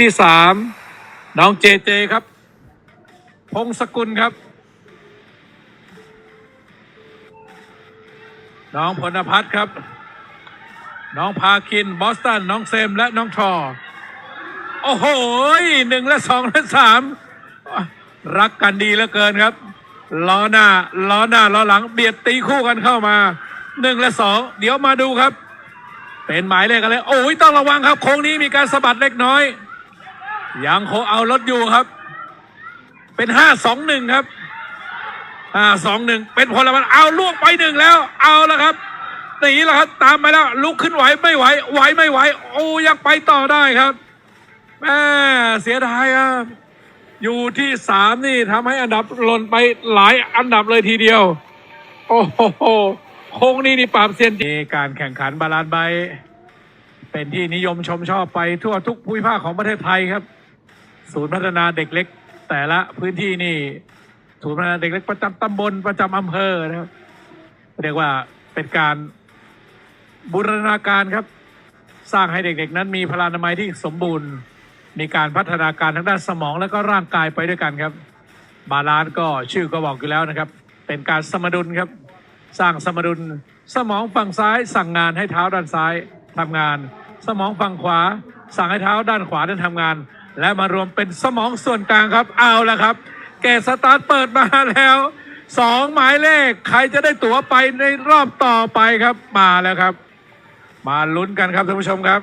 ที่สามน้องเจเจครับ พงศกุลครับ น้องพลพัฒน์ครับ น้องพาคินบอสตัน น้องเซมและน้องทอ โอ้โหหนึ่งและสองและสามรักกันดีเหลือเกินครับล้อหน้าล้อหน้าล้อหลังเบียดตีคู่กันเข้ามาหนึ่งและสองเดี๋ยวมาดูครับ เป็นหมายเลขอะไรโอ้ยต้องระวังครับโค้งนี้มีการสะบัดเล็กน้อย ยังโคงเอารถอยู่ครับ เป็นห้าสองหนึ่งครับห้าสองหนึ่งเป็นพลวัตเอาล่วงไปหนึ่งแล้ว เอาแล้วครับหนีแล้วครับ ตามไปแล้ว ลุกขึ้นไหวไม่ไหว ไหวไม่ไหว โอ้ยังไปต่อได้ครับแม่เสียดายครับ อยู่ที่สามนี่ทำให้อันดับหล่นไปหลายอันดับเลยทีเดียว โอ้โหโค้งนี้นี่ปราบเซียนดีการแข่งขันบาลานซ์ไบเป็นที่นิยมชมชอบไปทั่วทุกภูมิภาคของประเทศไทยครับ ศูนย์พัฒนาเด็กเล็ก แต่ละพื้นที่นี่ศูนย์พัฒนาเด็กเล็กประจำตำบลประจำอำเภอนะครับเรียกว่าเป็นการบูรณาการครับ สร้างให้เด็กๆ นั้นมีพลานามัยที่สมบูรณ์ มีการพัฒนาการทางด้านสมองและก็ร่างกายไปด้วยกันครับ บาลานก็ชื่อก็บอกอยู่แล้วนะครับ เป็นการสมดุลครับ สร้างสมดุลสมองฝั่งซ้ายสั่งงานให้เท้าด้านซ้ายทำงาน สมองฝั่งขวา สั่งให้เท้าด้านขวานั้นทำงาน และมารวมเป็นสมองส่วนกลางครับเอาละครับเกสตาร์ทเปิดมาแล้วสองหมายเลขใครจะได้ตั๋วไปในรอบต่อไปครับมาแล้วครับ มาลุ้นกันครับท่านผู้ชมครับ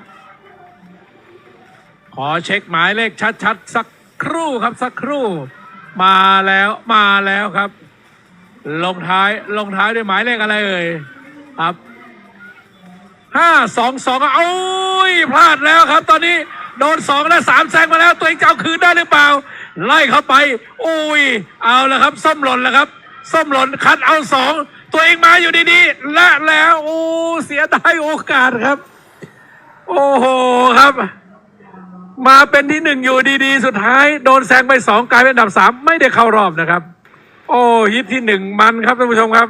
ขอเช็คหมายเลขชัดๆสักครู่ครับสักครู่ มาแล้วมาแล้วครับ ลงท้ายลงท้ายด้วยหมายเลขอะไรเอ่ยครับห้าสองสองโอ้ยพลาดแล้วครับ ตอนนี้ โดนสองและสามแซงมาแล้วตัวเองจะเอาคืนได้หรือเปล่า ไล่เข้าไปโอ้ย เอาแล้วครับ ส้มหล่นแล้วครับส้มหล่นคัดเอาสองตัวเองมาอยู่ดีๆและแล้วโอ้เสียดายโอกาสครับ โอ้โหครับ มาเป็นที่หนึ่งอยู่ดีๆ สุดท้าย โดนแซงไปสองกลายเป็นอันดับสามไม่ได้เข้ารอบนะครับ โอ้ฮิตที่หนึ่งมันครับท่านผู้ชมครับ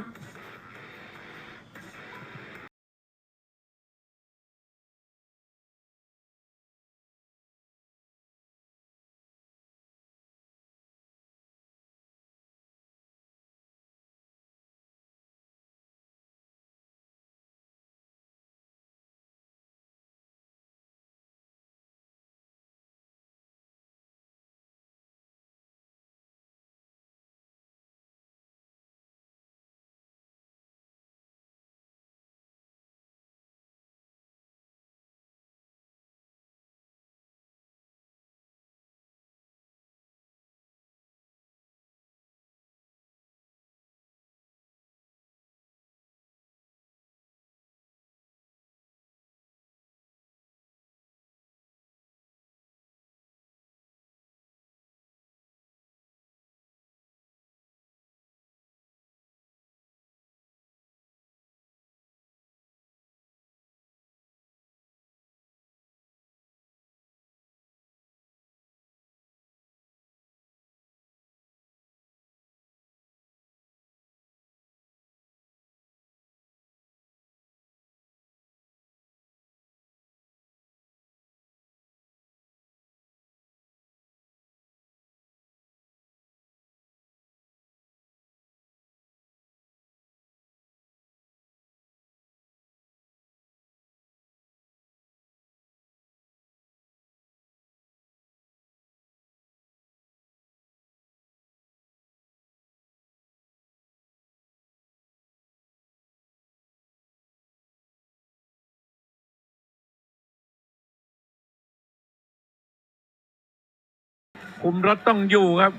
คุมรถต้องอยู่ครับ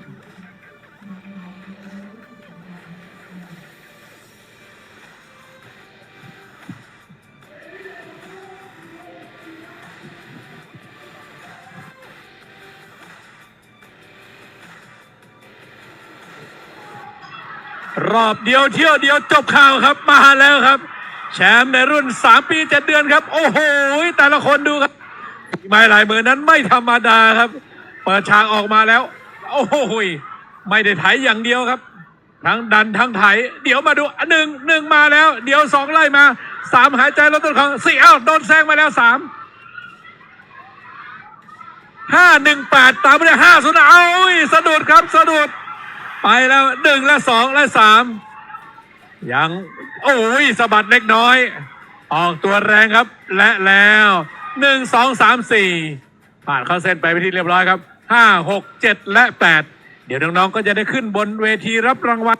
รอบเดียวเที่ยวเดียวจบข่าวครับมาแล้วครับ แชมป์ในรุ่น 3 ปี 7 เดือนครับ โอ้โห แต่ละคนดูครับ ไม้ลายมือนั้นไม่ธรรมดาครับ ปิดฉากออกมาแล้ว โอ้โหไม่ได้ไถอย่างเดียวครับ ทั้งดันทั้งไถ เดี๋ยวมาดูหนึ่งหนึ่งมาแล้ว เดี๋ยวสองไล่มาสามหายใจลดต้นของสี่อ้าวโดนแซงมาแล้วสามห้าหนึ่งแปดตามไปด้วยห้าศูนเอาอุ้ยสะดุดครับสะดุด ไปแล้วหนึ่งและสองและสามยัง โอ้ยสะบัดเล็กน้อย ออกตัวแรงครับ และแล้วหนึ่งสองสามสี่ผ่านเข้าเส้นไปไปที่เรียบร้อยครับ ห้าหกเจ็ดและแปดเดี๋ยวน้องๆก็จะได้ขึ้นบนเวทีรับรางวัล